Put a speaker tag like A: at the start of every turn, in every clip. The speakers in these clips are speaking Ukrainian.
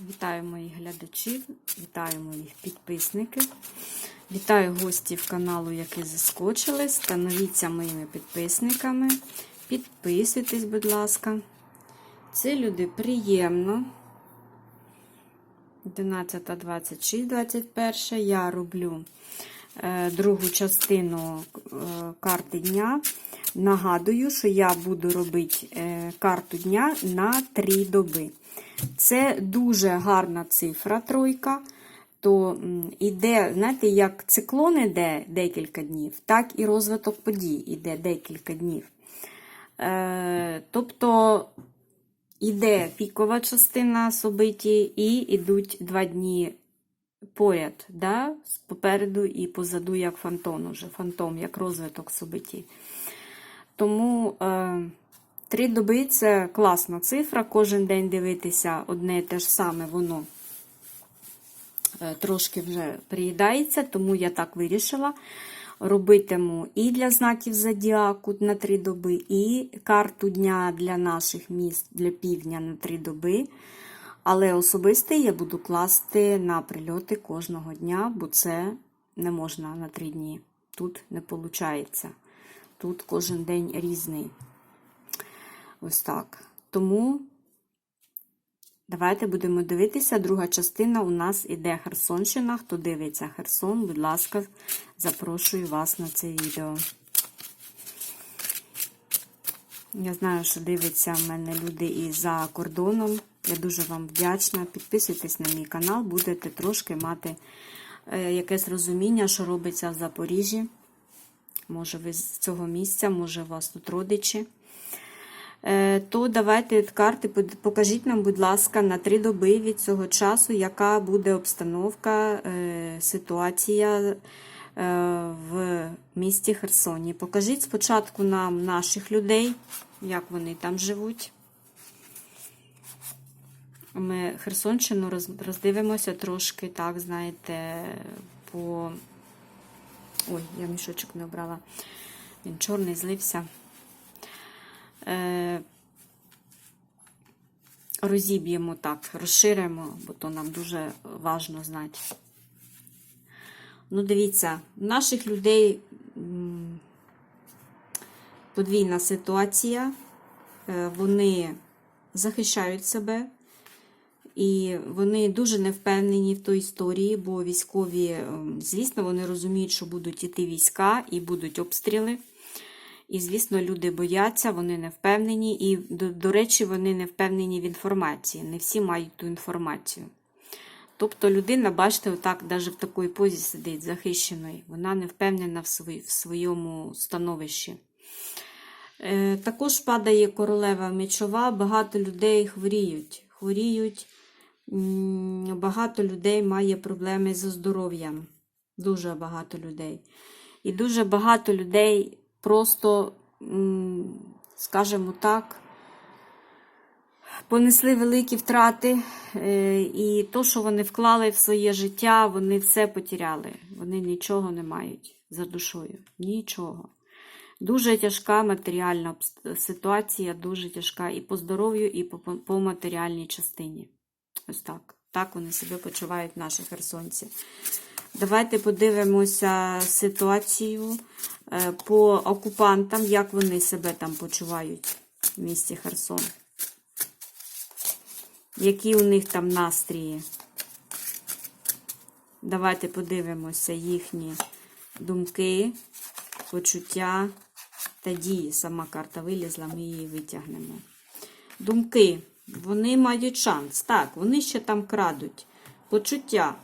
A: Вітаю моїх глядачів, вітаю моїх підписників, вітаю гостів каналу, які заскочили. Становіться моїми підписниками. Підписуйтесь, будь ласка. Це люди приємно. 11, 26, 21. Я роблю е, другу частину е, карти дня. Нагадую, що я буду робити е, карту дня на 3 доби. Це дуже гарна цифра тройка. То іде, знаєте, як циклон іде декілька днів, так і розвиток подій іде декілька днів. Е, тобто іде пікова частина собиті і йдуть два дні поряд, да? попереду і позаду, як фантон уже, фантом, як розвиток собиті. Тому е, три доби це класна цифра. Кожен день дивитися одне і те ж саме, воно е, трошки вже приїдається, тому я так вирішила. Робитиму і для знаків зодіаку на три доби, і карту дня для наших міст для півдня на три доби. Але особистий я буду класти на прильоти кожного дня, бо це не можна на три дні. Тут не виходить. Тут кожен день різний. Ось так. Тому давайте будемо дивитися. Друга частина у нас іде Херсонщина. Хто дивиться Херсон, будь ласка, запрошую вас на це відео. Я знаю, що дивиться в мене люди і за кордоном. Я дуже вам вдячна. Підписуйтесь на мій канал, будете трошки мати е, якесь розуміння, що робиться в Запоріжжі. Може, ви з цього місця, може, у вас тут родичі. Е, То давайте карти, покажіть нам, будь ласка, на три доби від цього часу, яка буде обстановка, е, ситуація е, в місті Херсоні. Покажіть спочатку нам наших людей, як вони там живуть. Ми Херсонщину роздивимося трошки, так, знаєте, по. Ой, я мішочок не обрала. Він чорний злився. Е, розіб'ємо так, розширимо, бо то нам дуже важно знати. Ну, дивіться, в наших людей подвійна ситуація. Е, Вони захищають себе. І вони дуже не впевнені в той історії, бо військові, ем, звісно, вони розуміють, що будуть іти війська і будуть обстріли. І, звісно, люди бояться, вони не впевнені. І, до, до речі, вони не впевнені в інформації. Не всі мають ту інформацію. Тобто людина, бачите, отак, навіть в такій позі сидить, захищеної, вона не впевнена в, свої, в своєму становищі. Е, також падає королева мечова, багато людей хворіють. Хворіють, багато людей має проблеми зі здоров'ям. Дуже багато людей. І дуже багато людей просто, скажімо так, понесли великі втрати, е, і то, що вони вклали в своє життя, вони все потеряли. Вони нічого не мають за душою. Нічого. Дуже тяжка матеріальна ситуація, дуже тяжка і по здоров'ю, і по, по матеріальній частині. Ось так. Так вони себе почувають, наші херсонці. Давайте подивимося ситуацію по окупантам, як вони себе там почувають в місті Херсон. Які у них там настрії? Давайте подивимося їхні думки, почуття та дії. Сама карта вилізла, ми її витягнемо. Думки. Вони мають шанс. Так, вони ще там крадуть. Почуття.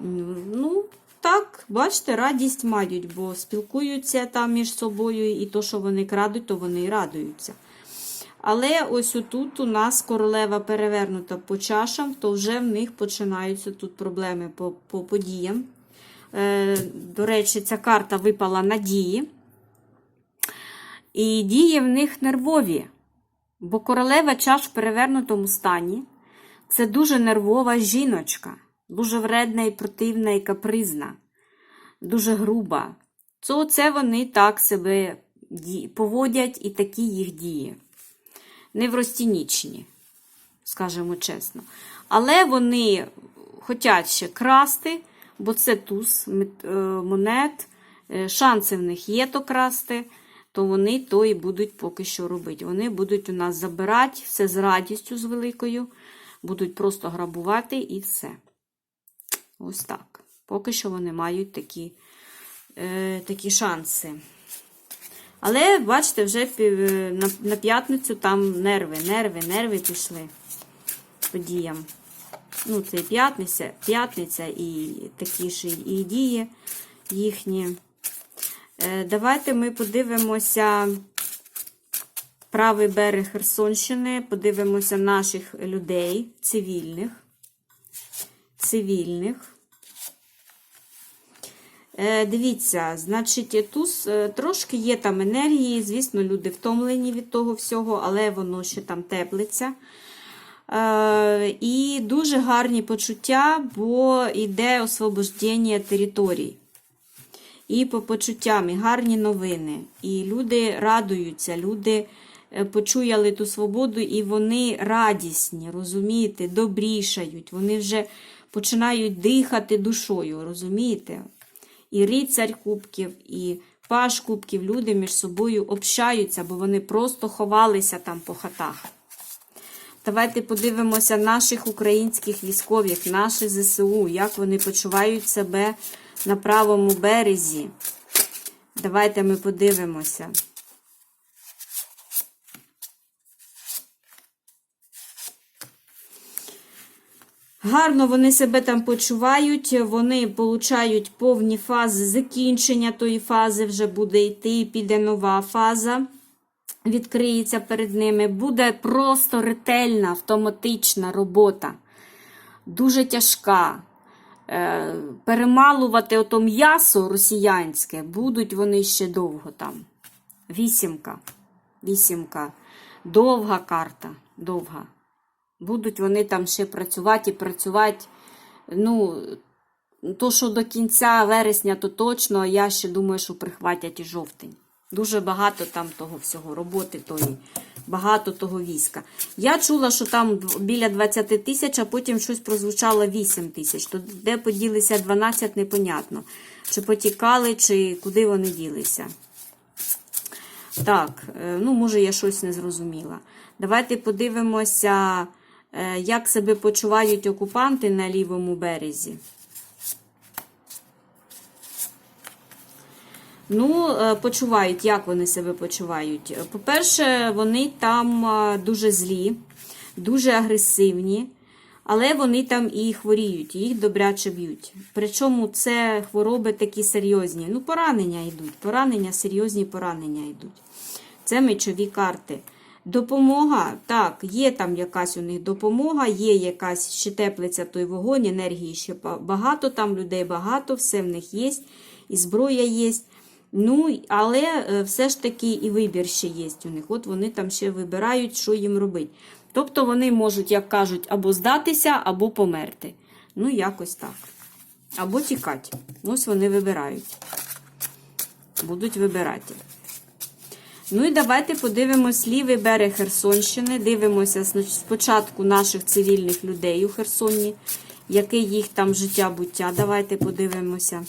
A: Ну, так, бачите, радість мають, бо спілкуються там між собою, і то, що вони крадуть, то вони і радуються. Але ось отут у нас королева перевернута по чашам, то вже в них починаються тут проблеми по, по подіям. Е, до речі, ця карта випала на дії. І дії в них нервові. Бо королева чаш в перевернутому стані це дуже нервова жіночка, дуже вредна і противна і капризна, дуже груба. То це вони так себе поводять і такі їх дії. Невростінічні. скажімо чесно. Але вони хочуть ще красти, бо це туз е, монет. Е, Шанси в них є то красти, то вони то і будуть поки що робити. Вони будуть у нас забирати все з радістю з великою, будуть просто грабувати і все. Ось так. Поки що вони мають такі, е, такі шанси. Але, бачите, вже пів- на, на п'ятницю там нерви, нерви, нерви пішли подіям. Ну, це і п'ятниця, п'ятниця і такі ж і дії їхні. Е, Давайте ми подивимося правий берег Херсонщини, подивимося наших людей, цивільних. Цивільних. Е, Дивіться, значить, туз е, трошки є там енергії, звісно, люди втомлені від того всього, але воно ще там теплиться. Е, І дуже гарні почуття, бо йде освобождення територій. І по почуттям, і гарні новини. І люди радуються, люди почуяли ту свободу, і вони радісні, розумієте, добрішають. Вони вже починають дихати душою, розумієте? І рицарь кубків, і паш кубків, люди між собою общаються, бо вони просто ховалися там по хатах. Давайте подивимося наших українських військових, наші ЗСУ, як вони почувають себе на правому березі. Давайте ми подивимося. Гарно вони себе там почувають, вони получають повні фази закінчення тої фази, вже буде йти, піде нова фаза, відкриється перед ними. Буде просто ретельна, автоматична робота, дуже тяжка. Е, Перемалувати ото м'ясо росіянське будуть вони ще довго там. Вісімка. Вісімка. Довга карта. Довга. Будуть вони там ще працювати і працювати. Ну, то, що до кінця вересня, то точно, я ще думаю, що прихватять і жовтень. Дуже багато там того всього, роботи тої, багато того війська. Я чула, що там біля 20 тисяч, а потім щось прозвучало 8 тисяч. То де поділися 12, непонятно. Чи потікали, чи куди вони ділися. Так, е, ну, може, я щось не зрозуміла. Давайте подивимося, як себе почувають окупанти на лівому березі. Ну, е, почувають, як вони себе почувають. По-перше, вони там е, дуже злі, дуже агресивні, але вони там і хворіють, їх добряче б'ють. Причому це хвороби такі серйозні. Ну, поранення йдуть, поранення, серйозні поранення йдуть. Це мечові карти. Допомога, так, є там якась у них допомога, є якась ще теплиться той вогонь, енергії ще багато, там людей багато, все в них є, і зброя є. Ну, але е, все ж таки і вибір ще є у них. От вони там ще вибирають, що їм робити. Тобто вони можуть, як кажуть, або здатися, або померти. Ну, якось так. Або тікати. Ось вони вибирають. Будуть вибирати. Ну і давайте подивимось лівий берег Херсонщини. Дивимося спочатку наших цивільних людей у Херсоні, яке їх там життя буття. Давайте подивимося.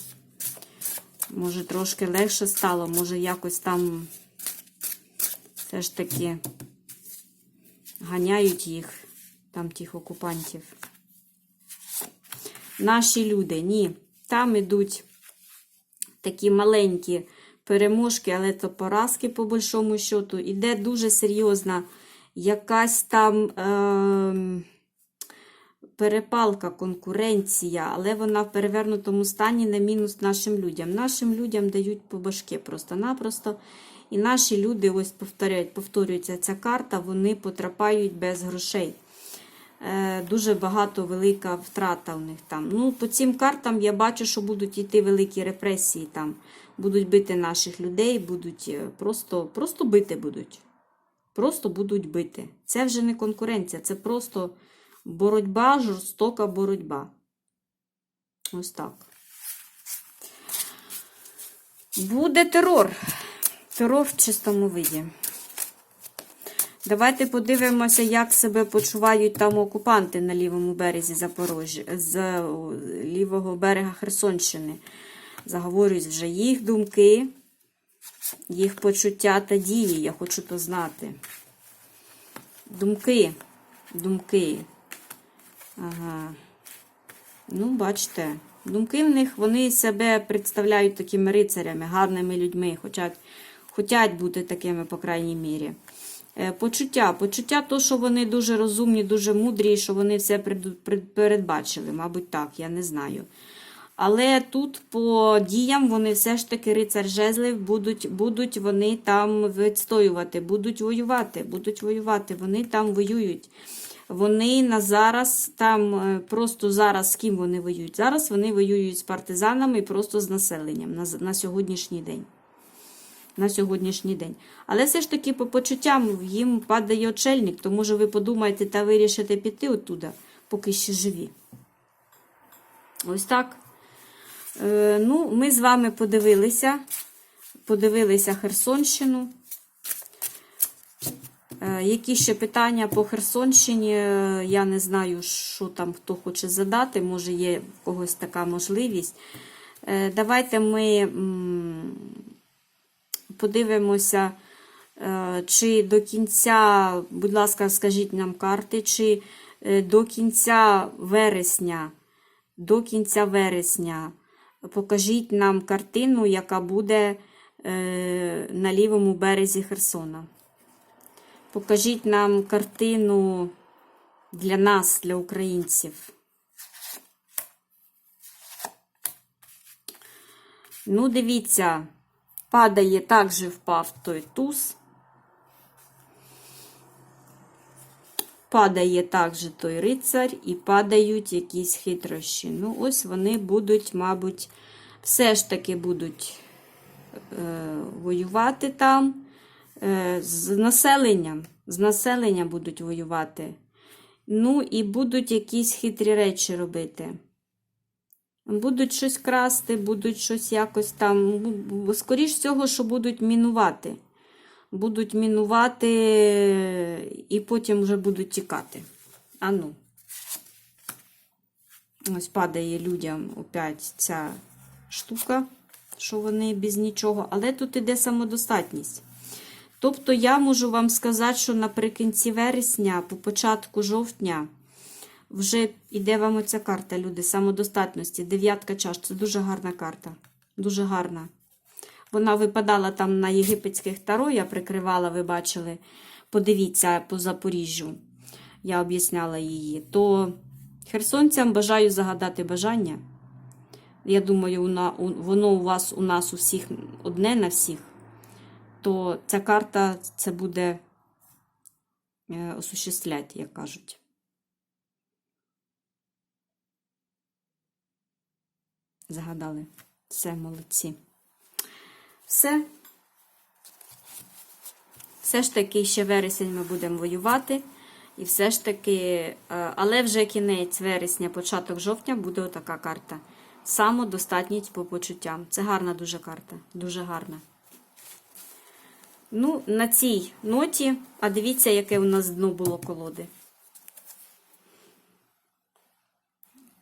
A: Може, трошки легше стало, може, якось там все ж таки ганяють їх, там тих окупантів. Наші люди, ні, там ідуть такі маленькі переможки, але то поразки по большому счету. Іде дуже серйозна якась там е, перепалка, конкуренція, але вона в перевернутому стані на мінус нашим людям. Нашим людям дають по башки просто-напросто. І наші люди, ось повторяють, повторюється ця карта, вони потрапають без грошей. Е, Дуже багато велика втрата у них там. Ну, по цим картам я бачу, що будуть йти великі репресії там. Будуть бити наших людей, будуть е, просто, просто бити будуть. Просто будуть бити. Це вже не конкуренція, це просто боротьба, жорстока боротьба. Ось так. Буде терор. Терор в чистому виді. Давайте подивимося, як себе почувають там окупанти на лівому березі Запорожжя, з е, лівого берега Херсонщини. Заговорюють вже їх думки, їх почуття та дії. Я хочу то знати. Думки. Думки. Ага. Ну, бачите, думки в них, вони себе представляють такими рицарями, гарними людьми, хочуть, хочуть бути такими, по крайній мірі. Е, Почуття. Почуття то, що вони дуже розумні, дуже мудрі, що вони все передбачили, мабуть, так, я не знаю. Але тут по діям вони все ж таки рицар жезлів будуть, будуть вони там відстоювати, будуть воювати, будуть воювати, вони там воюють. Вони на зараз там е, просто зараз з ким вони воюють? Зараз вони воюють з партизанами і просто з населенням на, на сьогоднішній день. На сьогоднішній день. Але все ж таки, по почуттям їм падає очельник, то може ви подумаєте та вирішите піти оттуда, поки ще живі. Ось так. Е, ну, ми з вами подивилися. Подивилися Херсонщину. Е, Які ще питання по Херсонщині? Е, Я не знаю, що там хто хоче задати. Може, є в когось така можливість. Е, Давайте ми подивимося, е, чи до кінця, будь ласка, скажіть нам карти, чи е, до кінця вересня, до кінця вересня покажіть нам картину, яка буде е, на лівому березі Херсона. Покажіть нам картину для нас, для українців. Ну, дивіться, падає, також впав той туз. Падає також той рицар і падають якісь хитрощі. Ну, ось вони будуть, мабуть, все ж таки будуть е, воювати там. Е, з населенням. З населенням будуть воювати. Ну, і будуть якісь хитрі речі робити. Будуть щось красти, будуть щось якось там. Скоріш всього, що будуть мінувати. Будуть мінувати і потім вже будуть тікати. А ну. Ось падає людям опять ця штука, що вони без нічого. Але тут іде самодостатність. Тобто я можу вам сказати, що наприкінці вересня, по початку жовтня, вже йде вам оця карта, люди, самодостатності. Дев'ятка чаш. Це дуже гарна карта. Дуже гарна. Вона випадала там на єгипетських таро, я прикривала, ви бачили. Подивіться по Запоріжжю. Я об'ясняла її. То херсонцям бажаю загадати бажання. Я думаю, воно у вас, у нас у всіх одне на всіх. То ця карта це буде е, осуществлять, як кажуть. Загадали. Все, молодці. Все. Все ж таки, ще вересень ми будемо воювати. І все ж таки, е, але вже кінець вересня, початок жовтня буде отака карта. Самодостатність по почуттям. Це гарна дуже карта. Дуже гарна. Ну, на цій ноті, а дивіться, яке у нас дно було колоди.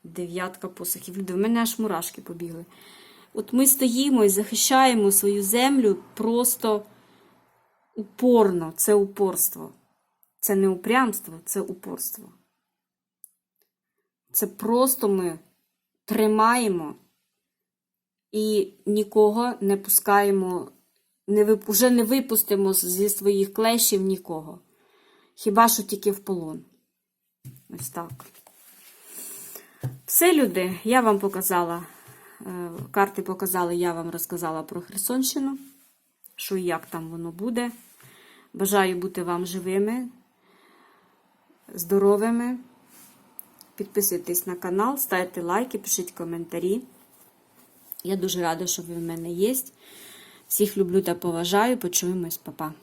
A: Дев'ятка посохів. Люди, в мене аж мурашки побігли. От ми стоїмо і захищаємо свою землю просто упорно. Це упорство. Це не упрямство, це упорство. Це просто ми тримаємо і нікого не пускаємо, не вип... вже не випустимо зі своїх клешів нікого. Хіба що тільки в полон. Ось так. Все, люди, я вам показала, е, карти показали, я вам розказала про Херсонщину, що і як там воно буде. Бажаю бути вам живими, здоровими. Підписуйтесь на канал, ставте лайки, пишіть коментарі. Я дуже рада, що ви в мене є. Всіх люблю та поважаю. Почуємось, Па-па.